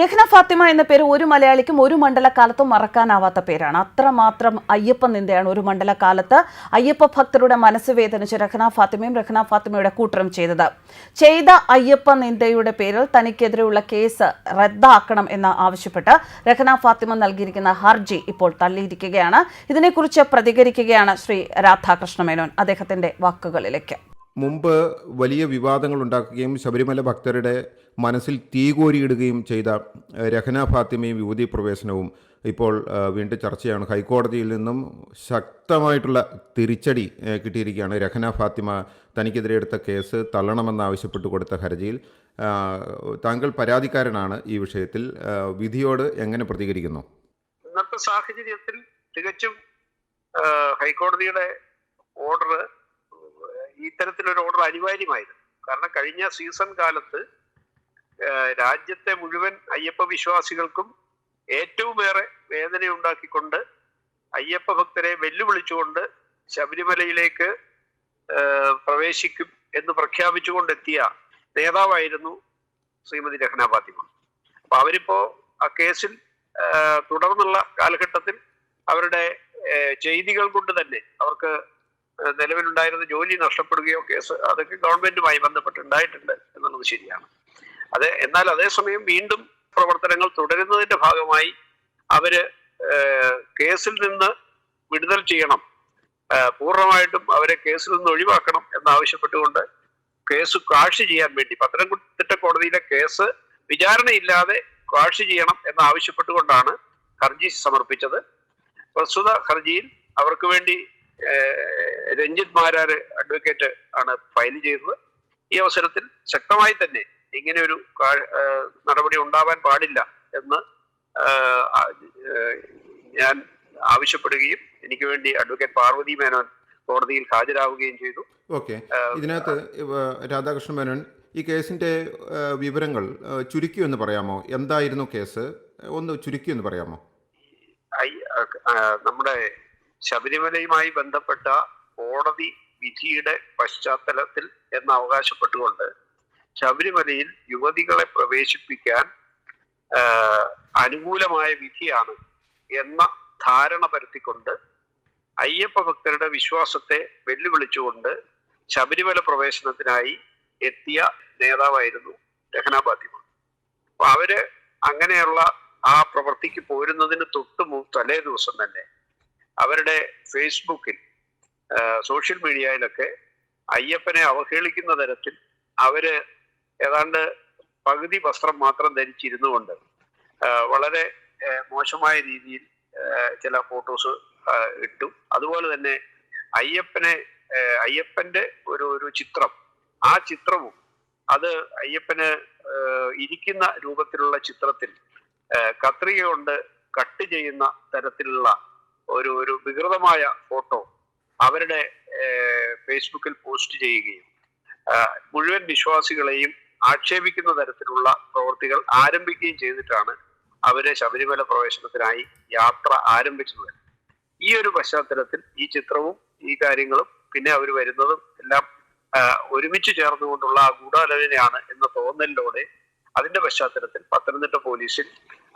രഹ്ന ഫാത്തിമ എന്ന പേര് ഒരു മലയാളിക്കും ഒരു മണ്ഡലകാലത്തും മറക്കാനാവാത്ത പേരാണ്. അത്രമാത്രം അയ്യപ്പ നിന്ദയാണ് ഒരു മണ്ഡലകാലത്ത് അയ്യപ്പ ഭക്തരുടെ മനസ്സ് വേദനിച്ച് രഹ്ന ഫാത്തിമയും രഹ്ന ഫാത്തിമയുടെ കൂട്ടരും ചെയ്തത്. ചെയ്ത അയ്യപ്പ നിന്ദയുടെ പേരിൽ തനിക്കെതിരെയുള്ള കേസ് റദ്ദാക്കണം എന്ന് ആവശ്യപ്പെട്ട് രഹ്ന ഫാത്തിമ നൽകിയിരിക്കുന്ന ഹർജി ഇപ്പോൾ തള്ളിയിരിക്കുകയാണ്. ഇതിനെക്കുറിച്ച് പ്രതികരിക്കുകയാണ് ശ്രീ രാധാകൃഷ്ണ മേനോൻ. അദ്ദേഹത്തിന്റെ വാക്കുകളിലേക്ക്. മുമ്പ് വലിയ വിവാദങ്ങൾ ഉണ്ടാക്കുകയും ശബരിമല ഭക്തരുടെ മനസ്സിൽ തീകോരിയിടുകയും ചെയ്ത രഹന ഫാത്തിമയും യുവതി പ്രവേശനവും ഇപ്പോൾ വീണ്ടും ചർച്ചയാണ്. ഹൈക്കോടതിയിൽ നിന്നും ശക്തമായിട്ടുള്ള തിരിച്ചടി കിട്ടിയിരിക്കുകയാണ്. രഹന ഫാത്തിമ തനിക്കെതിരെ എടുത്ത കേസ് തള്ളണമെന്നാവശ്യപ്പെട്ട് കൊടുത്ത ഹർജിയിൽ താങ്കൾ പരാതിക്കാരനാണ് ഈ വിഷയത്തിൽ. വിധിയോട് എങ്ങനെ പ്രതികരിക്കുന്നു? ഇന്നത്തെ സാഹചര്യത്തിൽ തികച്ചും ഹൈക്കോടതിയുടെ ഓർഡർ ഇത്തരത്തിലൊരു ഓർഡർ അനിവാര്യമായിരുന്നു. കാരണം കഴിഞ്ഞ സീസൺ കാലത്ത് രാജ്യത്തെ മുഴുവൻ അയ്യപ്പ വിശ്വാസികൾക്കും ഏറ്റവും ഏറ്റവുമേറെ വേദനയുണ്ടാക്കിക്കൊണ്ട് അയ്യപ്പ ഭക്തരെ വെല്ലുവിളിച്ചുകൊണ്ട് ശബരിമലയിലേക്ക് പ്രവേശിക്കും എന്ന് പ്രഖ്യാപിച്ചുകൊണ്ടെത്തിയ നേതാവായിരുന്നു ശ്രീമതി രഹ്ന ഫാത്തിമ. അപ്പൊ അവരിപ്പോ ആ കേസിൽ തുടർന്നുള്ള കാലഘട്ടത്തിൽ അവരുടെ ചെയ്തികൾ കൊണ്ട് തന്നെ അവർക്ക് നിലവിലുണ്ടായിരുന്ന ജോലി നഷ്ടപ്പെടുകയോ കേസ് അതൊക്കെ ഗവൺമെന്റുമായി ബന്ധപ്പെട്ടുണ്ടായിട്ടുണ്ട് എന്നുള്ളത് ശരിയാണ്. അത് എന്നാൽ അതേസമയം വീണ്ടും പ്രവർത്തനങ്ങൾ തുടരുന്നതിന്റെ ഭാഗമായി അവർ കേസിൽ നിന്ന് വിടുതൽ ചെയ്യണം. പൂർണമായിട്ടും അവരെ കേസിൽ നിന്ന് ഒഴിവാക്കണം എന്നാവശ്യപ്പെട്ടുകൊണ്ട് കേസ് കാഷ് ചെയ്യാൻ വേണ്ടി പത്തനംതിട്ട കോടതിയിലെ കേസ് വിചാരണയില്ലാതെ കാഷ് ചെയ്യണം എന്നാവശ്യപ്പെട്ടുകൊണ്ടാണ് ഹർജി സമർപ്പിച്ചത്. പ്രസ്തുത ഹർജിയിൽ അവർക്ക് വേണ്ടി ഏഹ്, മാരാർ അഡ്വക്കേറ്റ് ആണ് ഫയൽ ചെയ്തത്. ഈ അവസരത്തിൽ ശക്തമായി തന്നെ ഇങ്ങനെ ഒരു നടപടി ഉണ്ടാവാൻ പാടില്ല എന്ന് ഞാൻ ആവശ്യപ്പെടുകയും എനിക്ക് വേണ്ടി അഡ്വക്കേറ്റ് പാർവതി മേനോൻ കോടതിയിൽ ഹാജരാവുകയും ചെയ്തു. ഓക്കെ. ഇതിനകത്ത് രാധാകൃഷ്ണൻ രാധാകൃഷ്ണ മേനോൻ ഈ കേസിന്റെ വിവരങ്ങൾ ചുരുക്കി എന്ന് പറയാമോ? എന്തായിരുന്നു കേസ്? ഒന്ന് ചുരുക്കി എന്ന് പറയാമോ? നമ്മുടെ ശബരിമലയുമായി ബന്ധപ്പെട്ട കോടതി വിധിയുടെ പശ്ചാത്തലത്തിൽ എന്ന് അവകാശപ്പെട്ടുകൊണ്ട് ശബരിമലയിൽ യുവതികളെ പ്രവേശിപ്പിക്കാൻ അനുകൂലമായ വിധിയാണ് എന്ന ധാരണ പരത്തിക്കൊണ്ട് അയ്യപ്പ ഭക്തരുടെ വിശ്വാസത്തെ വെല്ലുവിളിച്ചുകൊണ്ട് ശബരിമല പ്രവേശനത്തിനായി എത്തിയ നേതാവായിരുന്നു രഹന അപ്പൊ അവർ അങ്ങനെയുള്ള ആ പ്രവൃത്തിക്ക് പോരുന്നതിന് തൊട്ട് തലേ ദിവസം തന്നെ അവരുടെ ഫേസ്ബുക്കിൽ സോഷ്യൽ മീഡിയയിലൊക്കെ അയ്യപ്പനെ അവഹേളിക്കുന്ന തരത്തിൽ അവർ ഏതാണ്ട് പകുതി വസ്ത്രം മാത്രം ധരിച്ചിരുന്നു കൊണ്ട് വളരെ മോശമായ രീതിയിൽ ചില ഫോട്ടോസ് ഇട്ടു. അതുപോലെ തന്നെ അയ്യപ്പനെ അയ്യപ്പന്റെ ഒരു ഒരു ചിത്രം ആ ചിത്രവും അത് അയ്യപ്പന് ഇരിക്കുന്ന രൂപത്തിലുള്ള ചിത്രത്തിൽ കത്രിക കൊണ്ട് കട്ട് ചെയ്യുന്ന തരത്തിലുള്ള ഒരു ഒരു വികൃതമായ ഫോട്ടോ അവരുടെ ഫേസ്ബുക്കിൽ പോസ്റ്റ് ചെയ്യുകയും മുഴുവൻ വിശ്വാസികളെയും ആക്ഷേപിക്കുന്ന തരത്തിലുള്ള പ്രവൃത്തികൾ ആരംഭിക്കുകയും ചെയ്തിട്ടാണ് അവരെ ശബരിമല പ്രവേശനത്തിനായി യാത്ര ആരംഭിച്ചത്. ഈ ഒരു പശ്ചാത്തലത്തിൽ ഈ ചിത്രവും ഈ കാര്യങ്ങളും പിന്നെ അവർ വരുന്നതും എല്ലാം ഒരുമിച്ച് ചേർന്നുകൊണ്ടുള്ള ആ ഗൂഢാലോചനയാണ് എന്ന തോന്നലിലൂടെ അതിന്റെ പശ്ചാത്തലത്തിൽ പത്തനംതിട്ട പോലീസിൽ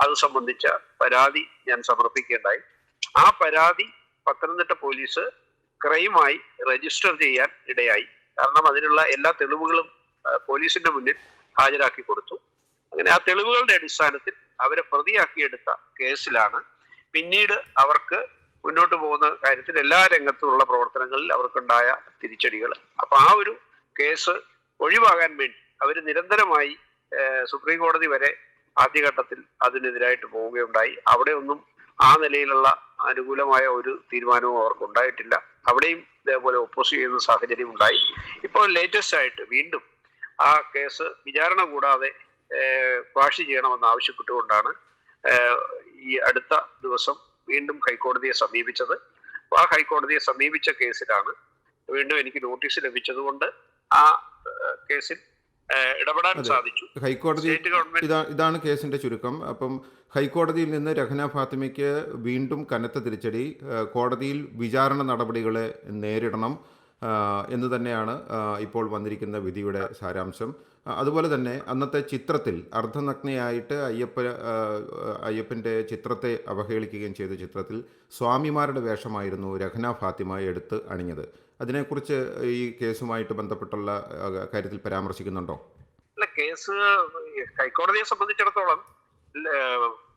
അത് സംബന്ധിച്ച പരാതി ഞാൻ സമർപ്പിക്കേണ്ടായി. ആ പരാതി പത്തനംതിട്ട പോലീസ് ക്രൈമായി രജിസ്റ്റർ ചെയ്യാൻ ഇടയായി. കാരണം അതിനുള്ള എല്ലാ തെളിവുകളും പോലീസിന്റെ മുന്നിൽ ഹാജരാക്കി കൊടുത്തു. അങ്ങനെ ആ തെളിവുകളുടെ അടിസ്ഥാനത്തിൽ അവരെ പ്രതിയാക്കിയെടുത്ത കേസിലാണ്. പിന്നീട് അവർക്ക് മുന്നോട്ട് പോകുന്ന കാര്യത്തിൽ എല്ലാ രംഗത്തുമുള്ള പ്രവർത്തനങ്ങളിൽ അവർക്കുണ്ടായ തിരിച്ചടികൾ. അപ്പൊ ആ ഒരു കേസ് ഒഴിവാകാൻ വേണ്ടി അവർ നിരന്തരമായി സുപ്രീം കോടതി വരെ ആദ്യഘട്ടത്തിൽ അതിനെതിരായിട്ട് പോവുകയുണ്ടായി. അവിടെ ഒന്നും ആ നിലയിലുള്ള അനുകൂലമായ ഒരു തീരുമാനവും അവർക്ക് ഉണ്ടായിട്ടില്ല അവിടെയും ഇതേപോലെ ഒപ്പോസ് ചെയ്യുന്ന സാഹചര്യം ഉണ്ടായി. ഇപ്പോൾ ലേറ്റസ്റ്റ് ആയിട്ട് വീണ്ടും ആ കേസ് വിചാരണ കൂടാതെ വാഷ് ചെയ്യണമെന്ന് ആവശ്യപ്പെട്ടുകൊണ്ടാണ് ഈ അടുത്ത ദിവസം വീണ്ടും ഹൈക്കോടതിയെ സമീപിച്ചത്. ആ ഹൈക്കോടതിയെ സമീപിച്ച കേസിലാണ് വീണ്ടും എനിക്ക് നോട്ടീസ് ലഭിച്ചതുകൊണ്ട് ആ കേസിൽ ഇടപെടാൻ സാധിച്ചു. ഹൈക്കോടതി ഇതാണ് കേസിന്റെ ചുരുക്കം. അപ്പം ഹൈക്കോടതിയിൽ നിന്ന് രഹന ഫാത്തിമയ്ക്ക് വീണ്ടും കനത്ത തിരിച്ചടി കോടതിയിൽ വിചാരണ നടപടികളെ നേരിടണം എന്ന് തന്നെയാണ് ഇപ്പോൾ വന്നിരിക്കുന്ന വിധിയുടെ സാരാംശം. അതുപോലെ തന്നെ അന്നത്തെ ചിത്രത്തിൽ അർദ്ധനഗ്നയായിട്ട് അയ്യപ്പ അയ്യപ്പന്റെ ചിത്രത്തെ അവഹേളിക്കുകയും ചെയ്ത ചിത്രത്തിൽ സ്വാമിമാരുടെ വേഷമായിരുന്നു രഹ്ന ഫാത്തിമ എടുത്ത് അണിഞ്ഞത്. അതിനെക്കുറിച്ച് ഈ കേസുമായിട്ട് ബന്ധപ്പെട്ടുള്ള കാര്യത്തിൽ പരാമർശിക്കുന്നുണ്ടോ? അല്ല കേസ് ഹൈക്കോടതിയെ സംബന്ധിച്ചിടത്തോളം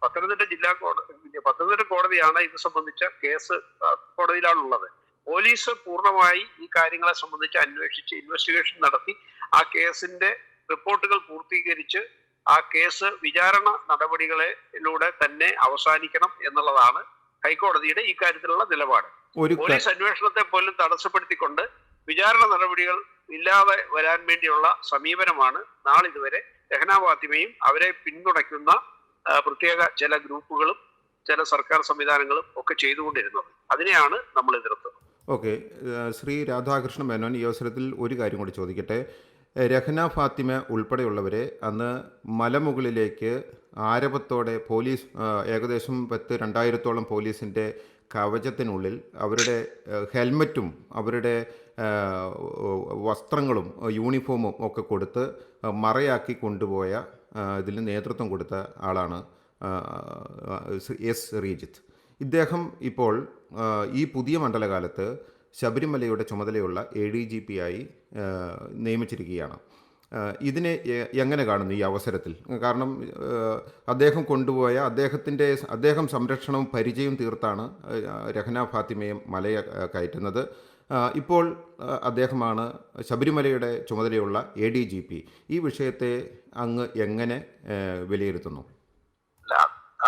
പത്തനംതിട്ട ജില്ലാ കോടതി പത്തനംതിട്ട കോടതിയാണ് ഇത് സംബന്ധിച്ച കേസ് കോടതിയിലാണുള്ളത്. പോലീസ് പൂർണമായി ഈ കാര്യങ്ങളെ സംബന്ധിച്ച് അന്വേഷിച്ച് ഇൻവെസ്റ്റിഗേഷൻ നടത്തി ആ കേസിന്റെ റിപ്പോർട്ടുകൾ പൂർത്തീകരിച്ച് ആ കേസ് വിചാരണ നടപടികളിലൂടെ തന്നെ അവസാനിക്കണം എന്നുള്ളതാണ് ഹൈക്കോടതിയുടെ ഈ കാര്യത്തിലുള്ള നിലപാട്. പോലീസ് അന്വേഷണത്തെ പോലും തടസ്സപ്പെടുത്തിക്കൊണ്ട് വിചാരണ നടപടികൾ ഇല്ലാതെ വരാൻ വേണ്ടിയുള്ള സമീപനമാണ് നാളിതുവരെ രഹന ഫാത്തിമയും അവരെ പിന്തുണയ്ക്കുന്ന പ്രത്യേക ചില ഗ്രൂപ്പുകളും ചില സർക്കാർ സംവിധാനങ്ങളും ഒക്കെ ചെയ്തുകൊണ്ടിരുന്നത്. അതിനെയാണ് നമ്മൾ എതിർത്തത്. ഓക്കെ. ശ്രീ രാധാകൃഷ്ണ മേനോൻ ഈ അവസരത്തിൽ ഒരു കാര്യം കൂടി ചോദിക്കട്ടെ. രഹന ഫാത്തിമ ഉൾപ്പെടെയുള്ളവരെ അന്ന് മലമുകളിലേക്ക് ആരവത്തോടെ പോലീസ് ഏകദേശം പത്ത് രണ്ടായിരത്തോളം പോലീസിന്റെ കവചത്തിനുള്ളിൽ അവരുടെ ഹെൽമറ്റും അവരുടെ വസ്ത്രങ്ങളും യൂണിഫോമും ഒക്കെ കൊടുത്ത് മറയാക്കി കൊണ്ടുപോയ ഇതിൽ നേതൃത്വം കൊടുത്ത ആളാണ് എസ് റീജിത്ത്. ഇദ്ദേഹം ഇപ്പോൾ ഈ പുതിയ മണ്ഡലകാലത്ത് ശബരിമലയുടെ ചുമതലയുള്ള എ ഡി ജി പി ആയി നിയമിച്ചിരിക്കുകയാണ്. ഇതിനെ എങ്ങനെ കാണുന്നു ഈ അവസരത്തിൽ? കാരണം അദ്ദേഹം കൊണ്ടുപോയ അദ്ദേഹത്തിന്റെ അദ്ദേഹം സംരക്ഷണവും പരിചയവും തീർത്താണ് രഹന ഫാത്തിമയും മലയെ കയറ്റുന്നത്. ഇപ്പോൾ അദ്ദേഹമാണ് ശബരിമലയുടെ ചുമതലയുള്ള എ ഡി ജി പി ഈ വിഷയത്തെ അങ്ങ് എങ്ങനെ വിലയിരുത്തുന്നു?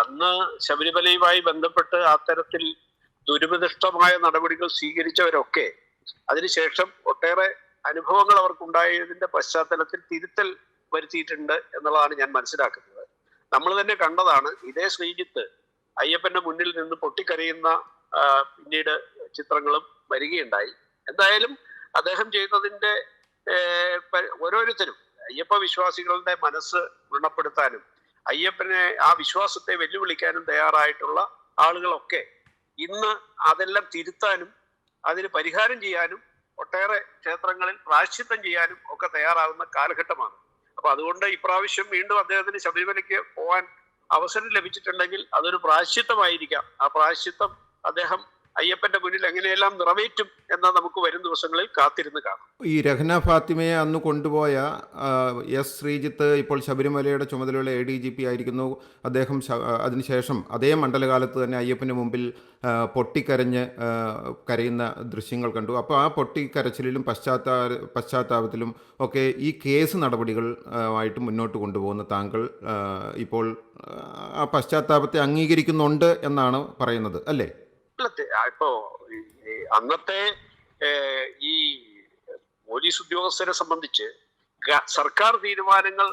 അന്ന് ശബരിമലയുമായി ബന്ധപ്പെട്ട് അത്തരത്തിൽ ദുരുപദിഷ്ടമായ നടപടികൾ സ്വീകരിച്ചവരൊക്കെ അതിനുശേഷം ഒട്ടേറെ അനുഭവങ്ങൾ അവർക്കുണ്ടായതിന്റെ പശ്ചാത്തലത്തിൽ തിരുത്തൽ വരുത്തിയിട്ടുണ്ട് എന്നുള്ളതാണ് ഞാൻ മനസ്സിലാക്കുന്നത്. നമ്മൾ തന്നെ കണ്ടതാണ് ഇതേ ശ്രീജിത്ത് അയ്യപ്പന്റെ മുന്നിൽ നിന്ന് പൊട്ടിക്കരയുന്ന പിന്നീട് ചിത്രങ്ങളും വരികയുണ്ടായി. എന്തായാലും അദ്ദേഹം ചെയ്യുന്നതിന്റെ ഓരോരുത്തരും അയ്യപ്പ വിശ്വാസികളുടെ മനസ്സ് വ്രണപ്പെടുത്താനും അയ്യപ്പനെ ആ വിശ്വാസത്തെ വെല്ലുവിളിക്കാനും തയ്യാറായിട്ടുള്ള ആളുകളൊക്കെ ഇന്ന് അതെല്ലാം തിരുത്താനും അതിന് പരിഹാരം ചെയ്യാനും ഒട്ടേറെ ക്ഷേത്രങ്ങളിൽ പ്രാശ്ചിത്തം ചെയ്യാനും ഒക്കെ തയ്യാറാകുന്ന കാലഘട്ടമാണ്. അപ്പൊ അതുകൊണ്ട് ഇപ്രാവശ്യം വീണ്ടും അദ്ദേഹത്തിന് ശബരിമലയ്ക്ക് പോകാൻ അവസരം ലഭിച്ചിട്ടുണ്ടെങ്കിൽ അതൊരു പ്രാശ്ചിത്തമായിരിക്കാം ആ പ്രാശ്ചിത്തം അദ്ദേഹം അയ്യപ്പന്റെ മുന്നിൽ എങ്ങനെയെല്ലാം നിറവേറ്റും എന്ന് നമുക്ക് വരും ദിവസങ്ങളിൽ കാത്തിരുന്ന് കാണാം. ഈ രഹ്ന ഫാത്തിമയെ അന്ന് കൊണ്ടുപോയ എസ് ശ്രീജിത്ത് ഇപ്പോൾ ശബരിമലയുടെ ചുമതലയുള്ള എ ഡി ജി പി ആയിരിക്കുന്നു. അദ്ദേഹം അതിനുശേഷം അതേ മണ്ഡലകാലത്ത് തന്നെ അയ്യപ്പന് മുമ്പിൽ പൊട്ടിക്കരഞ്ഞ് കരയുന്ന ദൃശ്യങ്ങൾ കണ്ടു. അപ്പോൾ ആ പൊട്ടിക്കരച്ചിലും പശ്ചാത്താ പശ്ചാത്താപത്തിലും ഒക്കെ ഈ കേസ് നടപടികൾ ആയിട്ട് മുന്നോട്ട് കൊണ്ടുപോകുന്ന താങ്കൾ ഇപ്പോൾ ആ പശ്ചാത്താപത്തെ അംഗീകരിക്കുന്നുണ്ട് എന്നാണ് പറയുന്നത് അല്ലേ? അല്ല, തെ- ഇപ്പോ അന്നത്തെ ഈ പോലീസ് ഉദ്യോഗസ്ഥരെ സംബന്ധിച്ച് സർക്കാർ തീരുമാനങ്ങൾ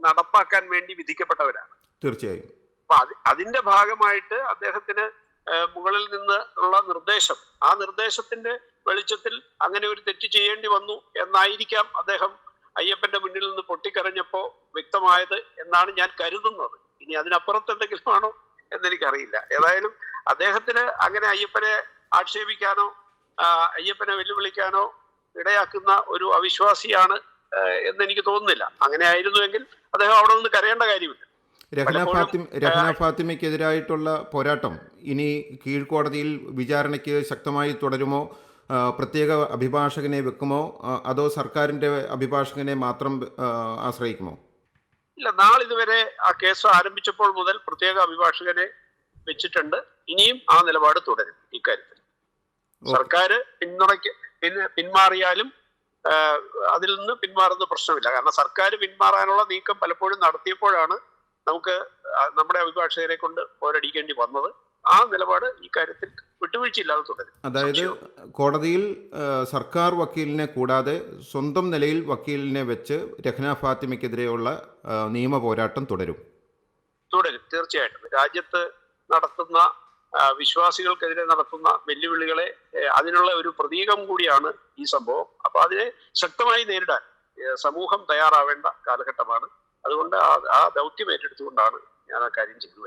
നടപ്പാക്കാൻ വേണ്ടി വിധിക്കപ്പെട്ടവരാണ്. തീർച്ചയായും. അപ്പൊ അത് അതിന്റെ ഭാഗമായിട്ട് അദ്ദേഹത്തിന് മുകളിൽ നിന്ന് ഉള്ള നിർദ്ദേശം ആ നിർദ്ദേശത്തിന്റെ വെളിച്ചത്തിൽ അങ്ങനെ ഒരു തെറ്റ് ചെയ്യേണ്ടി വന്നു എന്നായിരിക്കാം അദ്ദേഹം അയ്യപ്പന്റെ മുന്നിൽ നിന്ന് പൊട്ടിക്കരഞ്ഞപ്പോ വ്യക്തമായത് എന്നാണ് ഞാൻ കരുതുന്നത്. ഇനി അതിനപ്പുറത്ത് എന്തെങ്കിലും ആണോ എന്നെനിക്കറിയില്ല ഏതായാലും അദ്ദേഹത്തിന് അങ്ങനെ അയ്യപ്പനെ ആക്ഷേപിക്കാനോ അയ്യപ്പനെ വെല്ലുവിളിക്കാനോ ഇടയാക്കുന്ന ഒരു അവിശ്വാസിയാണ് എന്ന് എനിക്ക് തോന്നുന്നില്ല. അങ്ങനെ ആയിരുന്നുവെങ്കിൽ അദ്ദേഹം അവിടെ നിന്ന് കരയേണ്ട കാര്യമില്ല. രഹ്ന പലപ്പോഴും, ഫാത്തിമ രഹ്ന ഫാത്തിമയ്ക്കെതിരായിട്ടുള്ള പോരാട്ടം ഇനി കീഴ്ക്കോടതിയിൽ വിചാരണയ്ക്ക് ശക്തമായി തുടരുമോ? പ്രത്യേക അഭിഭാഷകനെ വെക്കുമോ? അതോ സർക്കാരിന്റെ അഭിഭാഷകനെ മാത്രം ആശ്രയിക്കുമോ? ഇല്ല നാളിതുവരെ ആ കേസ് ആരംഭിച്ചപ്പോൾ മുതൽ പ്രത്യേക അഭിഭാഷകനെ വെച്ചിട്ടുണ്ട്. ഇനിയും ആ നിലപാട് തുടരും ഇക്കാര്യത്തിൽ. സർക്കാർ പിന്തുണയ്ക്ക് പിന്മാറിയാലും അതിൽ നിന്ന് പിന്മാറുന്ന പ്രശ്നമില്ല. കാരണം സർക്കാർ പിന്മാറാനുള്ള നീക്കം പലപ്പോഴും നടത്തിയപ്പോഴാണ് നമുക്ക് നമ്മുടെ അഭിഭാഷകരെ കൊണ്ട് പോരടിക്കേണ്ടി വന്നത്. ആ നിലപാട് ഇക്കാര്യത്തിൽ കാര്യത്തിൽ വിട്ടുവീഴ്ചയില്ലാതെ തുടരും. അതായത് കോടതിയിൽ സർക്കാർ വക്കീലിനെ കൂടാതെ സ്വന്തം നിലയിൽ വക്കീലിനെ വെച്ച് രഹ്ന ഫാത്തിമയ്ക്കെതിരെയുള്ള നിയമ പോരാട്ടം തുടരും. തുടരും. തീർച്ചയായിട്ടും. രാജ്യത്ത് നടത്തുന്ന വിശ്വാസികൾക്കെതിരെ നടത്തുന്ന വെല്ലുവിളികളെ അതിനുള്ള ഒരു പ്രതീകം കൂടിയാണ് ഈ സംഭവം. അപ്പൊ അതിനെ ശക്തമായി നേരിടാൻ സമൂഹം തയ്യാറാവേണ്ട കാലഘട്ടമാണ്. അതുകൊണ്ട് ആ ദൗത്യം ഏറ്റെടുത്തുകൊണ്ടാണ് ഞാൻ ആ കാര്യം ചെയ്തു